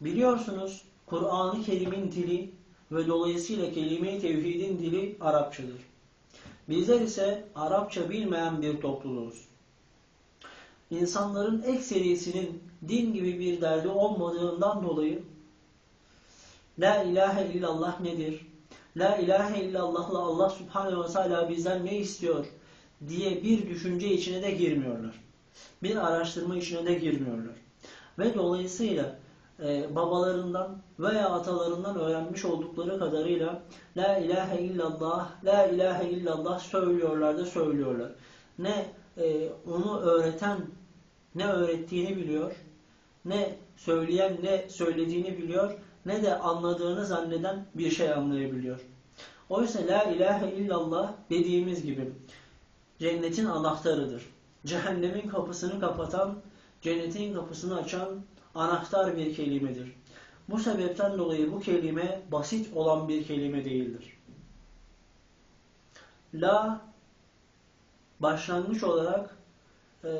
Biliyorsunuz Kur'an-ı Kerim'in dili ve dolayısıyla kelime-i tevhidin dili Arapçadır. Bizler ise Arapça bilmeyen bir topluluğuz. İnsanların ekserisinin din gibi bir derdi olmadığından dolayı La ilahe illallah nedir? La ilahe illallah'la Allah subhanehu ve teala bizden ne istiyor diye bir düşünce içine de girmiyorlar. Bir araştırma içine de girmiyorlar. Ve dolayısıyla e, babalarından veya atalarından öğrenmiş oldukları kadarıyla La ilahe illallah, La ilahe illallah söylüyorlar da söylüyorlar. Ne e, onu öğreten ne öğrettiğini biliyor, ne söyleyen ne söylediğini biliyor, ne de anladığını zanneden bir şey anlayabiliyor. Oysa La ilahe illallah dediğimiz gibi cennetin anahtarıdır. Cehennemin kapısını kapatan, cennetin kapısını açan anahtar bir kelimedir. Bu sebepten dolayı bu kelime basit olan bir kelime değildir. La başlangıç olarak e,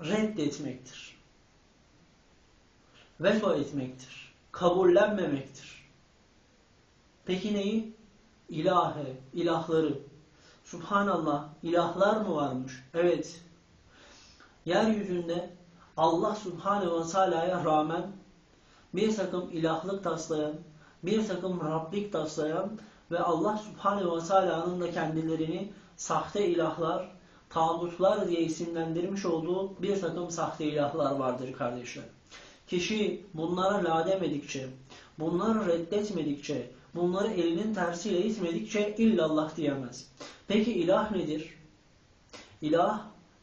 reddetmektir. Veto etmektir. Kabullenmemektir. Peki neyi? İlahe, ilahları. Subhanallah, ilahlar mı varmış? Evet. Yeryüzünde Allah Subhanahu ve Teala'ya rağmen bir takım ilahlık taslayan, bir takım Rablik taslayan ve Allah Subhanahu ve Teala'nın da kendilerini sahte ilahlar, tağutlar diye isimlendirmiş olduğu bir takım sahte ilahlar vardır kardeşler. Kişi bunlara la demedikçe, bunları reddetmedikçe, bunları elinin tersiyle itmedikçe illallah diyemez. Peki ilah nedir? İlah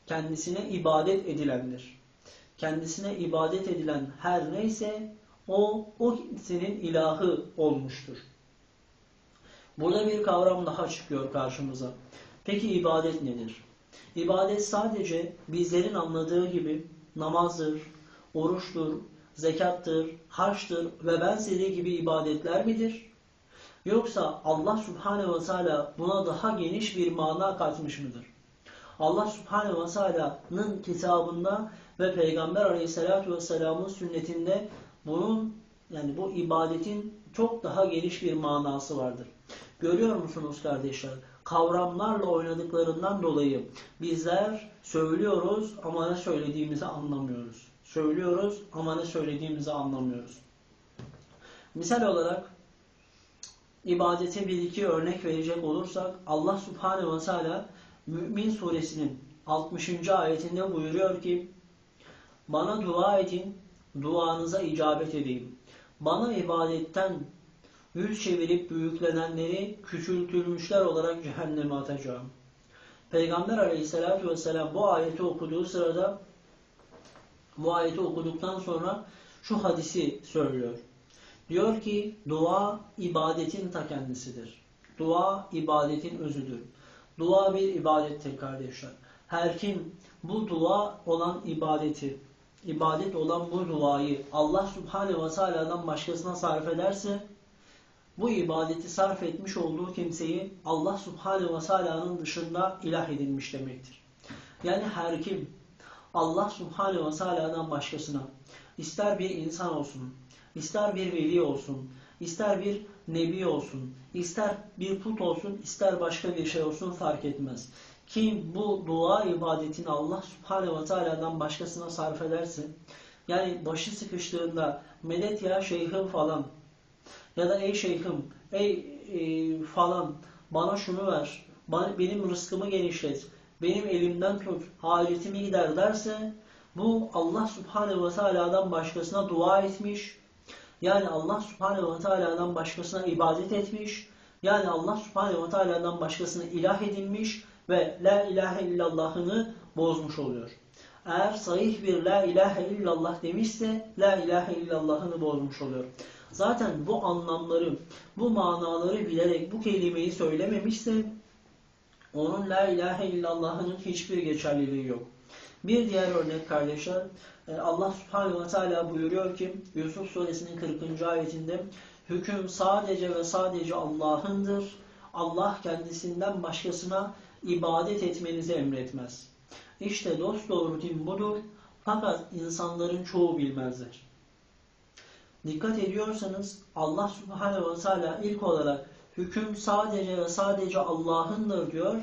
kendisine ibadet edilendir. Kendisine ibadet edilen her neyse o, o kimsenin ilahı olmuştur. Burada bir kavram daha çıkıyor karşımıza. Peki ibadet nedir? İbadet sadece bizlerin anladığı gibi namazdır, oruçtur, zekattır, harçtır ve benzeri gibi ibadetler midir? Yoksa Allah Subhanahu ve Teala buna daha geniş bir mana katmış mıdır? Allah Subhanahu ve Teala'nın kitabında ve Peygamber Aleyhisselatü Vesselam'ın sünnetinde bunun yani bu ibadetin çok daha geniş bir manası vardır. Görüyor musunuz kardeşler? Kavramlarla oynadıklarından dolayı bizler söylüyoruz ama ne söylediğimizi anlamıyoruz. Söylüyoruz ama ne söylediğimizi anlamıyoruz. Misal olarak ibadete bir iki örnek verecek olursak Allah Subhanahu ve Teala Mümin suresinin 60. ayetinde buyuruyor ki Bana dua edin, duanıza icabet edeyim. Bana ibadetten yüz çevirip büyüklenenleri küçültülmüşler olarak cehenneme atacağım. Peygamber aleyhissalatü vesselam bu ayeti okuduğu sırada bu ayeti okuduktan sonra şu hadisi söylüyor. Diyor ki dua ibadetin ta kendisidir. Dua ibadetin özüdür. Dua bir ibadettir kardeşler. Her kim bu dua olan ibadeti, ibadet olan bu duayı Allah Subhanahu ve Teala'dan başkasına sarf ederse bu ibadeti sarf etmiş olduğu kimseyi Allah Subhanahu ve Teala'nın dışında ilah edilmiş demektir. Yani her kim Allah Subhanahu ve Teala'dan başkasına ister bir insan olsun, ister bir veli olsun, ister bir nebi olsun, ister bir put olsun, ister başka bir şey olsun fark etmez. Kim bu dua ibadetini Allah Subhanahu ve Teala'dan başkasına sarf ederse, yani başı sıkıştığında medet ya şeyhim falan ya da ey şeyhim, ey e, falan bana şunu ver, bana, benim rızkımı genişlet, benim elimden tut, hacetimi gider derse bu Allah Subhanahu ve Teala'dan başkasına dua etmiş, yani Allah Subhanahu ve Teala'dan başkasına ibadet etmiş, yani Allah Subhanahu ve Teala'dan başkasına ilah edinmiş ve La ilahe illallah'ını bozmuş oluyor. Eğer sahih bir La ilahe illallah demişse La ilahe illallah'ını bozmuş oluyor. Zaten bu anlamları, bu manaları bilerek bu kelimeyi söylememişse onun La ilahe illallah'ının hiçbir geçerliliği yok. Bir diğer örnek kardeşler, e, Allah subhanehu ve teala buyuruyor ki Yusuf suresinin 40. ayetinde hüküm sadece ve sadece Allah'ındır. Allah kendisinden başkasına ibadet etmenizi emretmez. İşte dost doğru din budur. Fakat insanların çoğu bilmezler. Dikkat ediyorsanız Allah Subhanahu ve Teala ilk olarak hüküm sadece ve sadece Allah'ındır diyor.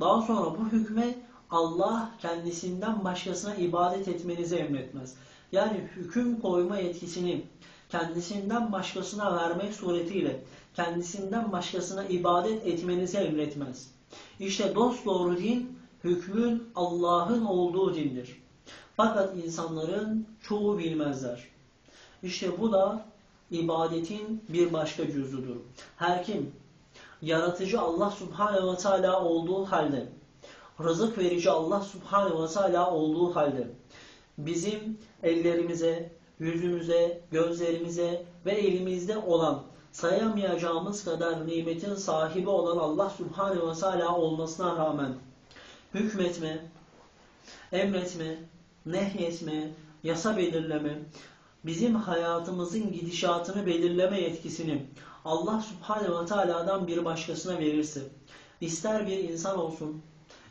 Daha sonra bu hükme Allah kendisinden başkasına ibadet etmenizi emretmez. Yani hüküm koyma yetkisini kendisinden başkasına vermek suretiyle kendisinden başkasına ibadet etmenizi emretmez. İşte dost doğru din hükmün Allah'ın olduğu dindir. Fakat insanların çoğu bilmezler. İşte bu da ibadetin bir başka cüzüdür. Her kim yaratıcı Allah Subhanahu ve Teala olduğu halde, rızık verici Allah Subhanahu ve Teala olduğu halde, bizim ellerimize, yüzümüze, gözlerimize ve elimizde olan sayamayacağımız kadar nimetin sahibi olan Allah Subhanahu ve Teala olmasına rağmen hükmetme, emretme, nehyetme, yasa belirleme, bizim hayatımızın gidişatını belirleme yetkisini Allah Subhanahu ve Teala'dan bir başkasına verirse, ister bir insan olsun,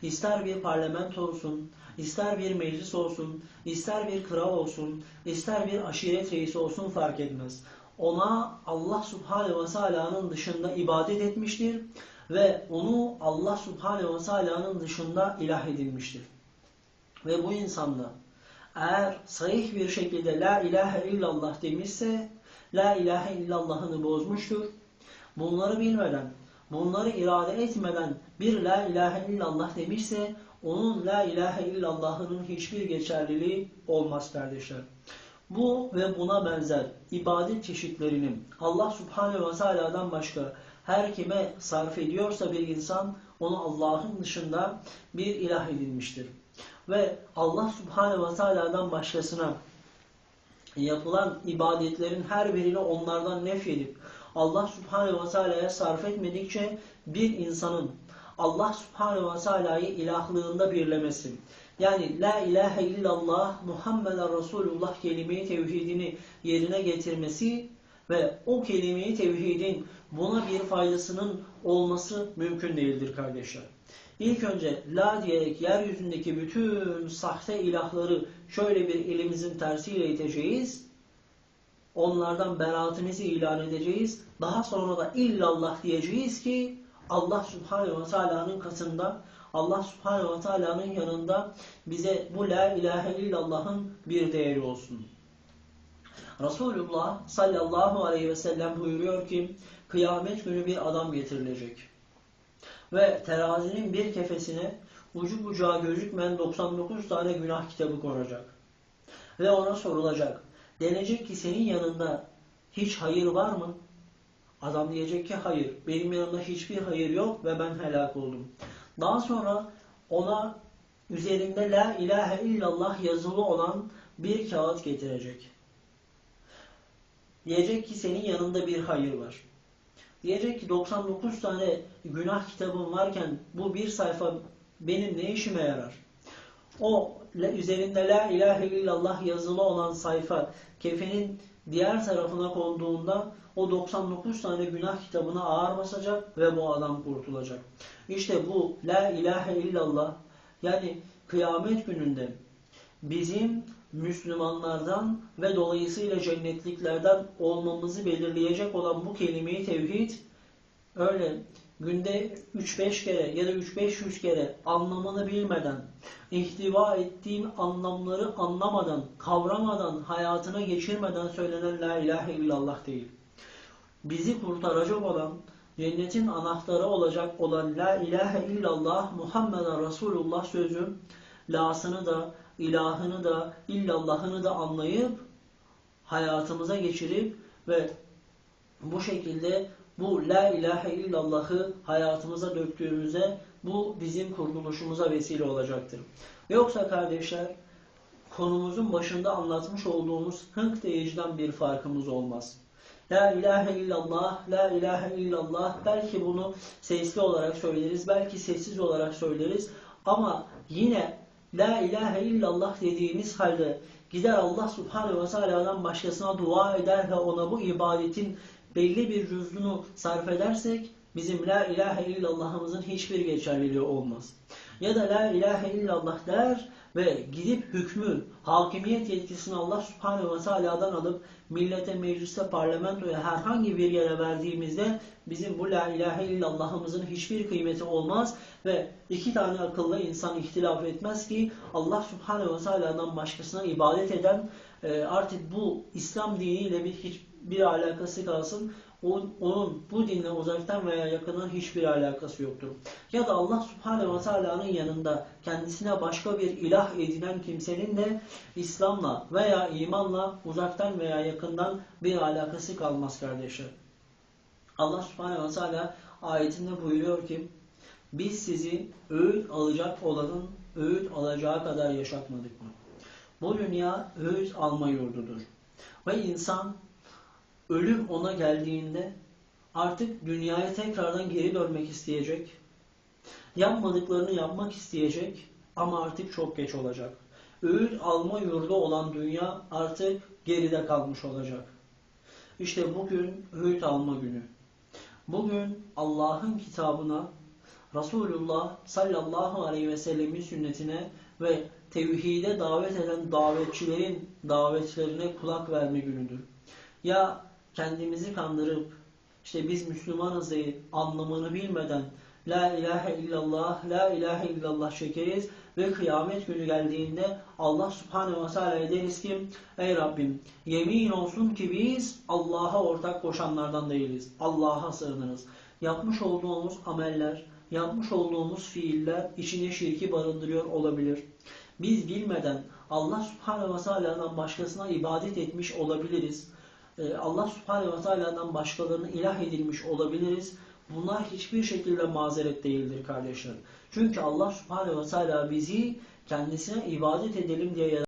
ister bir parlamento olsun, ister bir meclis olsun, ister bir kral olsun, ister bir aşiret reisi olsun fark etmez. Ona Allah Subhanahu ve Teala'nın dışında ibadet etmiştir ve onu Allah Subhanahu ve Teala'nın dışında ilah edilmiştir. Ve bu insanda eğer sahih bir şekilde La ilahe illallah demişse La ilahe illallah'ını bozmuştur. Bunları bilmeden, bunları irade etmeden bir La ilahe illallah demişse onun La ilahe illallah'ının hiçbir geçerliliği olmaz kardeşler. Bu ve buna benzer ibadet çeşitlerinin Allah Subhanahu ve Teala'dan başka her kime sarf ediyorsa bir insan onu Allah'ın dışında bir ilah edilmiştir. Ve Allah Subhanahu ve Teala'dan başkasına yapılan ibadetlerin her birini onlardan nefyedip Allah Subhanahu ve Teala'ya sarf etmedikçe bir insanın Allah Subhanahu ve Teala'yı ilahlığında birlemesi, yani La ilahe illallah Muhammeden Resulullah kelime-i tevhidini yerine getirmesi ve o kelime-i tevhidin buna bir faydasının olması mümkün değildir kardeşler. İlk önce la diyerek yeryüzündeki bütün sahte ilahları şöyle bir elimizin tersiyle iteceğiz. Onlardan beraatimizi ilan edeceğiz. Daha sonra da illallah diyeceğiz ki Allah Subhanahu ve Teala'nın katında Allah Subhanahu ve Teala'nın yanında bize bu la ilahe illallah'ın bir değeri olsun. Resulullah sallallahu aleyhi ve sellem buyuruyor ki kıyamet günü bir adam getirilecek. Ve terazinin bir kefesine ucu bucağı gözükmeyen 99 tane günah kitabı konacak. Ve ona sorulacak. Denecek ki senin yanında hiç hayır var mı? Adam diyecek ki hayır. Benim yanımda hiçbir hayır yok ve ben helak oldum. Daha sonra ona üzerinde la ilahe illallah yazılı olan bir kağıt getirecek. Diyecek ki senin yanında bir hayır var. Diyecek ki 99 tane günah kitabım varken bu bir sayfa benim ne işime yarar? O üzerinde la ilahe illallah yazılı olan sayfa kefenin diğer tarafına konduğunda o 99 tane günah kitabına ağır basacak ve bu adam kurtulacak. İşte bu la ilahe illallah yani kıyamet gününde bizim Müslümanlardan ve dolayısıyla cennetliklerden olmamızı belirleyecek olan bu kelimeyi tevhid öyle günde 3-5 kere ya da 3-500 kere anlamını bilmeden, ihtiva ettiğim anlamları anlamadan, kavramadan, hayatına geçirmeden söylenen La ilahe illallah değil. Bizi kurtaracak olan, cennetin anahtarı olacak olan La ilahe illallah Muhammeden Resulullah sözü, lasını da, ilahını da, illallahını da anlayıp, hayatımıza geçirip ve bu şekilde bu la ilahe illallah'ı hayatımıza döktüğümüzde bu bizim kurtuluşumuza vesile olacaktır. Yoksa kardeşler konumuzun başında anlatmış olduğumuz hınk deyiciden bir farkımız olmaz. La ilahe illallah, la ilahe illallah belki bunu sesli olarak söyleriz, belki sessiz olarak söyleriz ama yine la ilahe illallah dediğimiz halde gider Allah subhanehu ve teala'dan başkasına dua eder ve ona bu ibadetin belli bir cüzdünü sarf edersek bizim la ilahe illallah'ımızın hiçbir geçerliliği olmaz. Ya da la ilahe illallah der ve gidip hükmü, hakimiyet yetkisini Allah Subhanahu ve Teala'dan alıp millete, meclise, parlamentoya herhangi bir yere verdiğimizde bizim bu la ilahe illallah'ımızın hiçbir kıymeti olmaz ve iki tane akıllı insan ihtilaf etmez ki Allah Subhanahu ve Teala'dan başkasına ibadet eden e, artık bu İslam diniyle bir hiçbir alakası kalsın onun, bu dinle uzaktan veya yakından hiçbir alakası yoktur. Ya da Allah Subhanahu ve Teala'nın yanında kendisine başka bir ilah edinen kimsenin de İslam'la veya imanla uzaktan veya yakından bir alakası kalmaz kardeşler. Allah Subhanahu ve Teala ayetinde buyuruyor ki biz sizi öğüt alacak olanın öğüt alacağı kadar yaşatmadık mı? Bu dünya öğüt alma yurdudur. Ve insan ölüm ona geldiğinde artık dünyaya tekrardan geri dönmek isteyecek. Yapmadıklarını yapmak isteyecek ama artık çok geç olacak. Öğüt alma yurdu olan dünya artık geride kalmış olacak. İşte bugün öğüt alma günü. Bugün Allah'ın kitabına, Resulullah sallallahu aleyhi ve sellemin sünnetine ve tevhide davet eden davetçilerin davetlerine kulak verme günüdür. Ya kendimizi kandırıp işte biz Müslümanız deyip anlamını bilmeden La ilahe illallah, la ilahe illallah çekeriz ve kıyamet günü geldiğinde Allah subhanehu ve teala'ya deriz ki Ey Rabbim yemin olsun ki biz Allah'a ortak koşanlardan değiliz. Allah'a sığınırız. Yapmış olduğumuz ameller, yapmış olduğumuz fiiller içine şirki barındırıyor olabilir. Biz bilmeden Allah subhanehu ve teala'dan başkasına ibadet etmiş olabiliriz. Ee, Allah subhanehu ve teala'dan başkalarını ilah edilmiş olabiliriz. Bunlar hiçbir şekilde mazeret değildir kardeşler. Çünkü Allah subhanehu ve teala bizi kendisine ibadet edelim diye